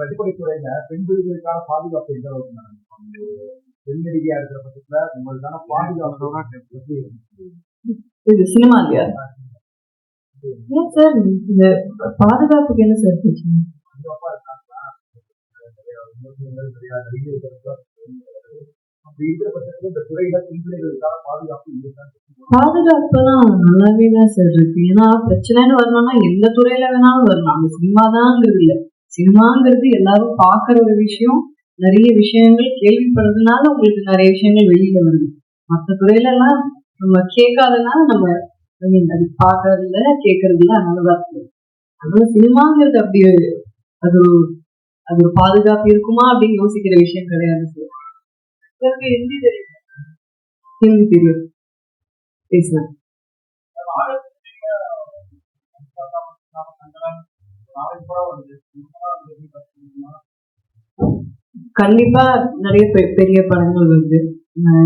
பிரதிபலித்துறையில பெண் விடுதலுக்கான பாதுகாப்பு எந்த அளவுக்கு பெண் நடிகையா இருக்கிற பட்சத்துல உங்களுக்கான பாதுகாப்பு எப்படி இருக்கு? இது சினிமா இல்லையா? ஏன் சார் இந்த பாதுகாப்புக்கு என்ன சார் பிரச்சனை? பாதுகாப்பா இருக்காங்களா? நிறைய விமர்சனங்கள், நிறைய நடிகர்கள் அப்படி இருக்கிற பட்சத்துல இந்த துறையில பெண் பிள்ளைகளுக்கான பாதுகாப்பு இருக்கான்னு பாதுகாப்புலாம் நல்லாவே தான் சார் இருக்கு. ஏன்னா பிரச்சனைன்னு வரணும்னா எந்த துறையில வேணாலும் வரலாம். அந்த சினிமா இல்ல. சினிமாங்கிறது எல்லாரும் பாக்குற ஒரு விஷயம். நிறைய விஷயங்கள் கேள்விப்படுறதுனால உங்களுக்கு நிறைய விஷயங்கள் வெளியில வருது. மற்ற துறையில எல்லாம் நம்ம கேட்காதனால நம்ம அது பாக்குறதுல கேட்கறதுல அதனாலதான் இருக்கு. அதனால சினிமாங்கிறது அப்படி அது ஒரு அது ஒரு பாதுகாப்பு இருக்குமா அப்படின்னு யோசிக்கிற விஷயம் கிடையாது சார். எனக்கு ஹிந்தி தெரியும். ஹிந்தி தெரியும். பேசுவேன் கண்டிப்பா நிறைய பெரிய படங்கள் வருது.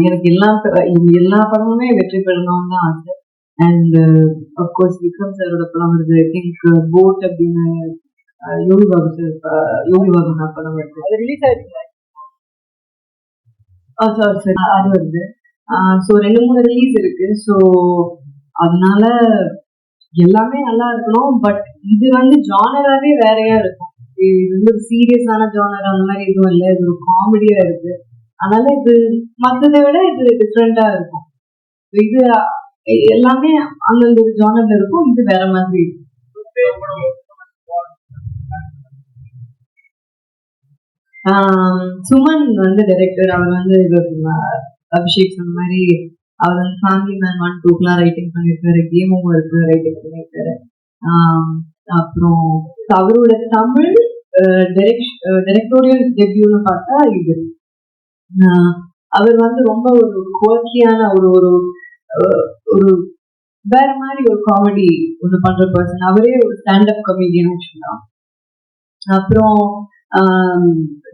எனக்கு எல்லா எல்லா படமுமே வெற்றி பெறணும்னு தான் ஆசை. அண்ட் அப்கோர்ஸ் விக்ரம் சாரோட படம் வருது. ஐ திங்க் போட் அப்படின்னு யோகி பாபு சார் யோகி பாபு படம் வருது. அது ரிலீஸ் ஆயிடுச்சு சாரி சாரி அது வருது. ஸோ ரெண்டு மூணு ரிலீஸ் இருக்கு. ஸோ அதனால எல்லாமே நல்லா இருக்கணும். பட் இது வந்து ஜானராவே வேறையா இருக்கும். இது வந்து ஒரு சீரியஸான ஜானர் அந்த மாதிரி எதுவும் இல்லை. இது ஒரு காமெடியா இருக்கு. அதனால இது மற்றதை விட இது டிஃப்ரெண்டா இருக்கும். இது எல்லாமே அந்தந்த ஒரு ஜானர்ல இருக்கும். இது வேற மாதிரி இருக்கும். ஆஹ் சுமன் வந்து டைரக்டர் அவர் வந்து அபிஷேக் சொன்ன மாதிரி அவர் வந்து ஃபேமிலி மேன் ஒன் டூக்கெலாம் ரைட்டிங் பண்ணியிருக்காரு கேமும் இருக்கு ரைட்டிங் பண்ணியிருக்காரு ஆஹ் அப்புறம் அவரோட தமிழ் டைரக்டோரியல் டெபியூன்னு பார்த்தா இது. அவர் வந்து ரொம்ப ஒரு குவர்க்கியான ஒரு ஒரு ஒரு வேற மாதிரி ஒரு காமெடி ஒன்று பண்ற பர்சன் அவரே ஒரு ஸ்டாண்டப் கமெடியன் வச்சுக்கலாம். அப்புறம்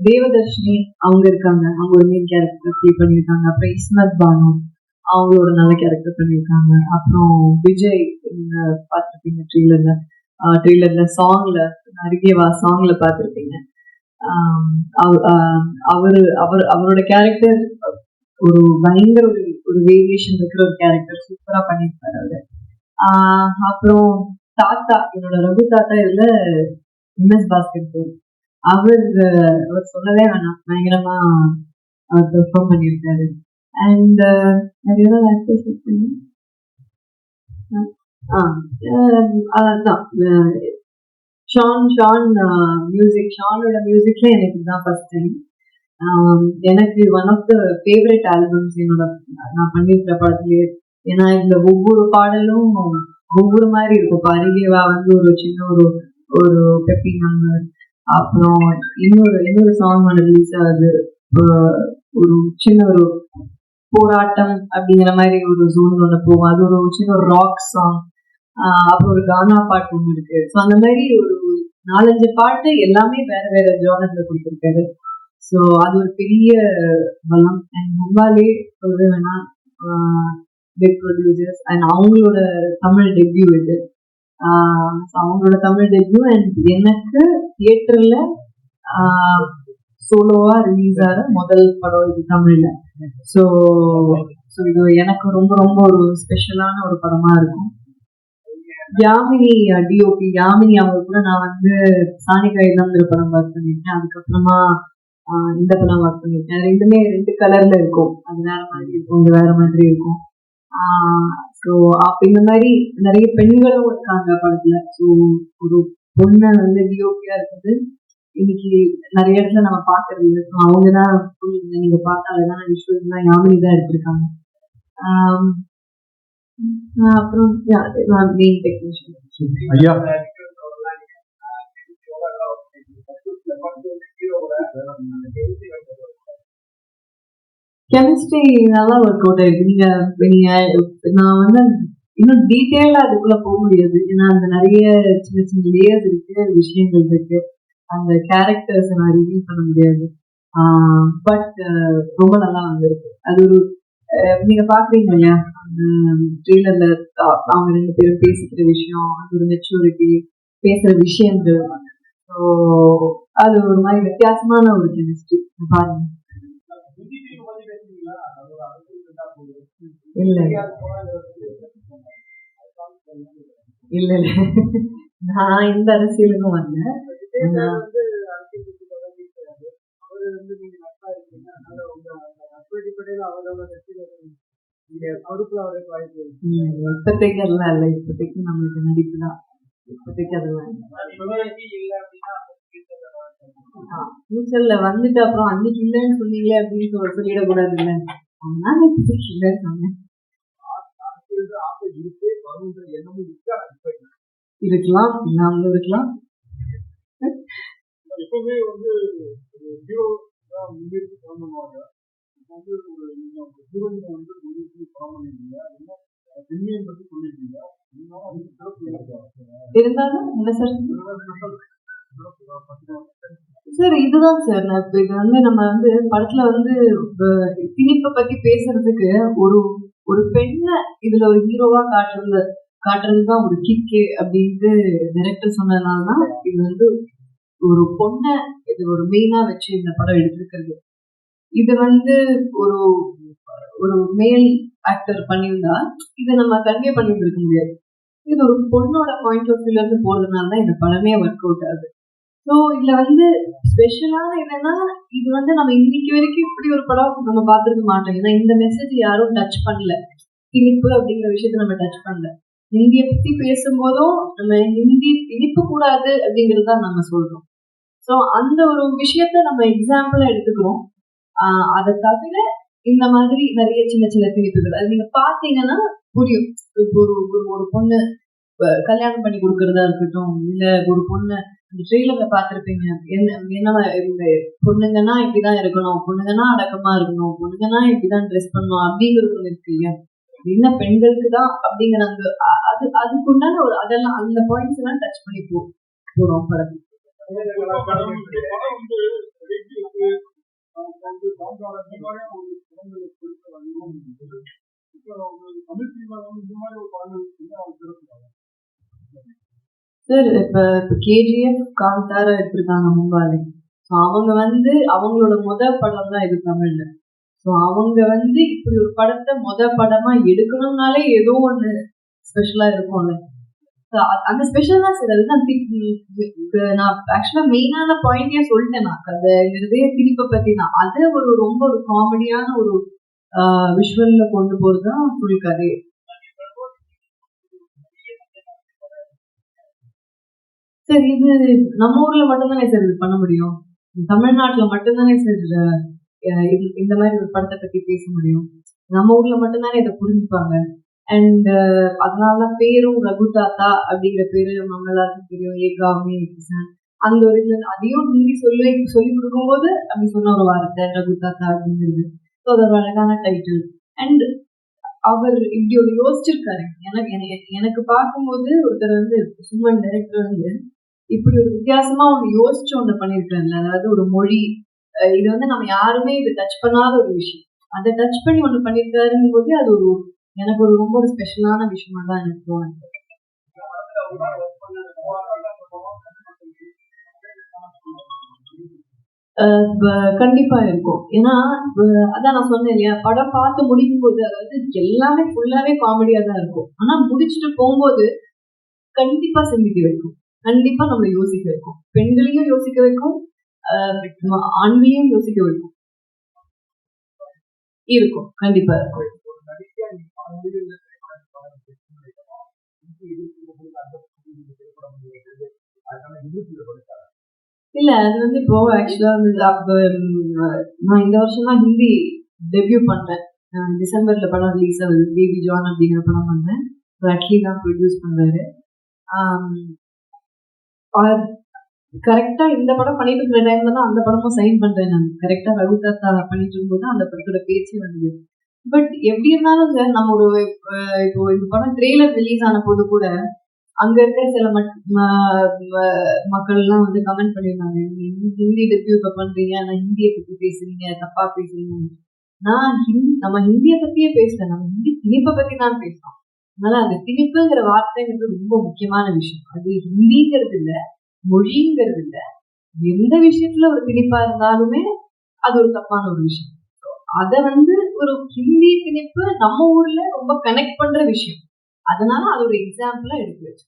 தேவதர்ஷினி அவங்க இருக்காங்க. அவங்க ஒரு மெயின் கேரக்டர் ப்ளே பண்ணியிருக்காங்க. அப்புறம் இஸ்மத் பானு அவங்க ஒரு நல்ல கேரக்டர் பண்ணியிருக்காங்க. அப்புறம் விஜய் நீங்க பார்த்துருப்பீங்க ட்ரெய்லர்ல ட்ரெய்லர்ல சாங்ல அருகேவா சாங்ல பார்த்துருப்பீங்க. அவரு அவர் அவரோட கேரக்டர் ஒரு பயங்கர ஒரு ஒரு வேரியேஷன் இருக்கிற ஒரு கேரக்டர் சூப்பரா பண்ணியிருப்பாரு அவரு. ஆஹ் அப்புறம் தாத்தா என்னோட ரகு தாத்தா இதுல எம்எஸ் பாஸ்கெட் அவர் அவர் சொல்லவே வேணாம் பயங்கரமா அவர் பெர்ஃபார்ம் பண்ணியிருக்காரு. அண்ட் நிறைய ஆக்டர்ஸ் அதான் ஷான் ஷான் மியூசிக் ஷானோட மியூசிக்ல எனக்கு இதுதான் ஃபர்ஸ்ட் டைம் எனக்கு one of the favourite albums என்னோட நான் பண்ணியிருக்கிற படத்துலயே ஏன்னா இந்த ஒவ்வொரு பாடலும் ஒவ்வொரு மாதிரி இருக்கும். பரிதேவா வந்து ஒரு சின்ன ஒரு ஒரு பெப்பி நம்பர் அப்புறம் இன்னொரு இன்னொரு சாங் ஒன்று ரிலீஸ் ஆகுது. ஒரு சின்ன ஒரு போராட்டம் அப்படிங்கிற மாதிரி ஒரு ஜோன் ஒன்று போகும். அது ஒரு சின்ன ஒரு ராக் சாங் அப்புறம் ஒரு கானா பாட்டு ஒன்று இருக்கு. ஸோ அந்த மாதிரி ஒரு நாலஞ்சு பாட்டு எல்லாமே வேற வேற ஜோனர்ல கொடுத்துருக்காரு. ஸோ அது ஒரு பெரிய பலம். அண்ட் மும்பாலே சொல்றது வேணா பிக் ப்ரொடியூசர்ஸ் அண்ட் அவங்களோட தமிழ் டெபியூ இது. ஆஹ் அவங்களோட தமிழ் டெபியூ அண்ட் எனக்கு தியேட்டர்ல சோலோவா ரிலீஸ் ஆகிற முதல் படம் இது தமிழ்ல. ஸோ ஸோ இது எனக்கு ரொம்ப ரொம்ப ஒரு ஸ்பெஷலான ஒரு படமா இருக்கும். யாமினி டிஓபி யாமினி அவங்க கூட நான் வந்து சானிகா இல்லம்ங்கிற படம் ஒர்க் பண்ணியிருக்கேன். அதுக்கப்புறமா ஆஹ் இந்த படம் ஒர்க் பண்ணியிருக்கேன். ரெண்டுமே ரெண்டு கலர்ல இருக்கும். அது வேற மாதிரி இருக்கும். இது வேற மாதிரி இருக்கும். ஸோ அப்ப இந்த மாதிரி நிறைய பெண்களும் இருக்காங்க படத்துல. ஸோ ஒரு பொண்ணை வந்து டிஓபியா இருக்குது. இன்னைக்கு நிறைய இடத்துல நம்ம பார்க்கறது இல்லை. ஸோ அவங்க தான் நீங்க பார்த்தா அழகான விஷயம் தான் யாமினி தான் எடுத்திருக்காங்க. ஆஹ் அப்புறம் மெயின் டெக்னீஷியன் ஐயா. கெமிஸ்ட்ரி நல்லா ஒர்க் அவுட் ஆயிருக்கு. நீங்க நீங்க நான் வந்து இன்னும் டீட்டெயிலா அதுக்குள்ள போக முடியாது. ஏன்னா அந்த நிறைய சின்ன சின்ன லேயர்ஸ் இருக்கு விஷயங்கள் இருக்கு. அந்த கேரக்டர்ஸ் நான் ரிவீல் பண்ண முடியாது. பட் ரொம்ப நல்லா வந்திருக்கு. அது ஒரு நீங்க பாக்குறீங்க இல்லையா ட்ரெயிலர்ல அவங்க ரெண்டு பேரும் பேசிக்கிற விஷயம் அது ஒரு மெச்சூரிட்டி பேசுற விஷயங்கள். ஸோ அது ஒரு மாதிரி வித்தியாசமான ஒரு கெமிஸ்ட்ரி பாருங்க. இல்ல இல்ல. இல்ல நான் இந்த அரசியலுக்கும் வரல. விஜய் வந்து வந்து நீங்க இருக்கீங்க. அதனால உங்க அவரோட பொறுப்புல அவருக்கு வாய்ப்பு இல்ல, இப்போதைக்கு அதெல்லாம் இல்ல இப்போதைக்கு நம்மளுக்கு நடிப்பு தான். இப்போதைக்கு அதெல்லாம் இல்ல. இல்ல அப்படின்னா ஃபியூச்சர்ல வந்துட்டு அப்புறம் அன்னைக்கு இல்லைன்னு சொன்னீங்களே அப்படின்னு சொல்ல சொல்லிடக்கூடாது இல்ல அதனால இப்போதைக்கு இல்லைன்னு சொன்னேன். இல்ல. இருக்கலாம் இல்லாமலும் இருக்கலாம். எப்பவுமே வந்து வந்து ஹீரோயினை வந்து படம் சொல்லியிருக்கீங்க இருந்தாலும் என்ன சார்? சார் இதுதான் சார். நான் இப்ப இது வந்து நம்ம வந்து படத்துல வந்து திணிப்பை பத்தி பேசுறதுக்கு ஒரு ஒரு பெண்ணை இதுல ஒரு ஹீரோவா காட்டுறது காட்டுறதுதான் ஒரு கிக்கு அப்படின்ட்டு டைரக்டர் சொன்னதுனால தான் இது வந்து ஒரு பொண்ணை இது ஒரு மெயினா வச்சு இந்த படம் எடுத்திருக்கிறது. இது வந்து ஒரு ஒரு மேல் ஆக்டர் பண்ணியிருந்தா இதை நம்ம கன்வே பண்ணிட்டு இருக்க முடியாது. இது ஒரு பொண்ணோட பாயிண்ட் ஆஃப் வியூல இருந்து போறதுனால தான் இந்த படமே ஒர்க் அவுட் ஆகுது. ஸோ இதுல வந்து ஸ்பெஷலான என்னன்னா இது வந்து நம்ம இன்னைக்கு வரைக்கும் இப்படி ஒரு படம் நம்ம பார்த்துருக்க மாட்டோம். ஏன்னா இந்த மெசேஜ் யாரும் டச் பண்ணல. திணிப்பு அப்படிங்கிற விஷயத்த நம்ம டச் பண்ணல. ஹிந்தியை பத்தி பேசும்போதும் நம்ம ஹிந்தி திணிப்பு கூடாது அப்படிங்கிறது தான் நம்ம சொல்றோம். ஸோ அந்த ஒரு விஷயத்த நம்ம எக்ஸாம்பிளா எடுத்துக்கிறோம் ஆஹ் அதை தவிர இந்த மாதிரி நிறைய சின்ன சின்ன திணிப்புகள் அது நீங்க பாத்தீங்கன்னா புரியும் ஒரு ஒரு ஒரு பொண்ணு கல்யாணம் பண்ணி கொடுக்கறதா இருக்கட்டும் இல்ல ஒரு பொண்ணு அந்த ட்ரெயிலர்ல பாத்திருப்பீங்க என்ன என்ன இந்த பொண்ணுங்கன்னா இப்படிதான் இருக்கணும் பொண்ணுங்கன்னா அடக்கமா இருக்கணும் பொண்ணுங்கன்னா இப்படிதான் ட்ரெஸ் பண்ணணும் அப்படிங்கிறது ஒண்ணு இருக்கு இல்லையா என்ன பெண்களுக்கு தான் அப்படிங்கிற அந்த அது அதுக்குண்டான ஒரு அதெல்லாம் அந்த பாயிண்ட்ஸ் எல்லாம் டச் பண்ணி போ போறோம் படத்துக்கு சார் இப்ப இப்ப கேஜிஎஃப் காந்தாரா எடுத்திருக்காங்க மும்பாலே. ஸோ அவங்க வந்து அவங்களோட முத படம் தான் இது தமிழ்ல. ஸோ அவங்க வந்து இப்படி ஒரு படத்தை முத படமா எடுக்கணும்னாலே ஏதோ ஒண்ணு ஸ்பெஷலா இருக்கும்ல. அந்த ஸ்பெஷல் தான் சார் நான் ஆக்சுவலா மெயினான பாயிண்டே சொல்லிட்டேன் நான். கதைங்கிறதே திணிப்பை பத்தி தான். அது ஒரு ரொம்ப ஒரு காமெடியான ஒரு விஷுவல்ல கொண்டு போறதுதான் ஃபுல் கதை. சார் இது நம்ம ஊர்ல மட்டும்தானே சார் இது பண்ண முடியும்? தமிழ்நாட்டுல மட்டும்தானே சார் அஹ், இது- இந்த மாதிரி ஒரு படத்தை பத்தி பேச முடியும்? நம்ம ஊர்ல மட்டும்தானே இதை புரிஞ்சுப்பாங்க? அண்ட் uh, அதனால பேரும் ரகு தாத்தா அப்படிங்கிற பேரு நம்ம எல்லாருக்கும் தெரியும். ஏகாமி அந்த ஒரு இதுல அதையும் ஹிந்தி சொல்லி சொல்லி கொடுக்கும்போது அப்படி சொன்ன ஒரு வார்த்தை ரகு தாத்தா அப்படிங்கிறது. ஸோ அது ஒரு அழகான டைட்டில் அண்ட் அவர் இப்படி ஒரு யோசிச்சிருக்காரு. எனக்கு எனக்கு- பார்க்கும்போது ஒருத்தர் வந்து சுமன் டைரக்டர் வந்து இப்படி ஒரு வித்தியாசமா ஒன்று யோசிச்சு ஒண்ணு பண்ணியிருக்காருல்ல. அதாவது ஒரு மொழி அஹ் இது வந்து நம்ம யாருமே இதை டச் பண்ணாத ஒரு விஷயம். அதை டச் பண்ணி ஒண்ணு பண்ணியிருக்காருங்கும் போது அது ஒரு எனக்கு ஒரு ரொம்ப ஒரு ஸ்பெஷலான விஷயமா தான் எனக்கு தோணுது. கண்டிப்பா இருக்கும். ஏன்னா அதான் நான் சொன்னேன் இல்லையா படம் பார்த்து முடிக்கும் போது அதாவது எல்லாமே ஃபுல்லாவே காமெடியா தான் இருக்கும். ஆனா முடிச்சுட்டு போகும்போது கண்டிப்பா சிந்திக்க வைக்கும். கண்டிப்பா நம்மளை யோசிக்க வைக்கும். பெண்களையும் யோசிக்க வைக்கும். ஆண்களையும் யோசிக்க வைக்கும். இருக்கும். கண்டிப்பா இருக்கும். இல்ல அது வந்து இப்போ ஆக்சுவலா வந்து நான் இந்த வருஷம் தான் ஹிந்தி டெபியூ பண்றேன். டிசம்பர்ல படம் ரிலீஸ் ஆகுது. பேபி ஜான் அப்படிங்கிற படம் பண்ணேன் அட்லி தான் ப்ரொடியூஸ் பண்றாரு. கரெக்டா இந்த படம் பண்ணிட்டு இருக்கிற டைம்ல தான் அந்த படமும் சைன் பண்றேன் நான். கரெக்டா ரகு தாத்தா பண்ணிட்டு இருக்கும்போது அந்த படத்தோட பேச்சே வந்தது. பட் எப்படி இருந்தாலும் சார் நம்ம ஒரு இப்போ இந்த படம் ட்ரெய்லர் ரிலீஸ் ஆன போது கூட அங்க இருக்கிற சில ம- மக்கள் எல்லாம் வந்து கமெண்ட் பண்ணியிருந்தாங்க. நீங்க ஹிந்தி டெபியூ இப்ப பண்றீங்க ஆனா ஹிந்தியை பத்தி பேசுறீங்க தப்பா பேசுறீங்க. நான் ஹிந்தி நம்ம ஹிந்தியை பத்தியே பேசல. நம்ம ஹிந்தி திணிப்பை பத்தி தான் பேசுறோம். அதனால அந்த திணிப்புங்கிற வார்த்தைங்கிறது ரொம்ப முக்கியமான விஷயம். அது ஹிந்திங்கிறது இல்ல மொழிங்கிறது இல்ல. எந்த விஷயத்துல ஒரு திணிப்பா இருந்தாலுமே அது ஒரு தப்பான ஒரு விஷயம். அத வந்து ஒரு ஹிந்தி திணிப்பு நம்ம ஊர்ல ரொம்ப கனெக்ட் பண்ற விஷயம். அதனால அது ஒரு எக்ஸாம்பிளா எடுத்து வச்சு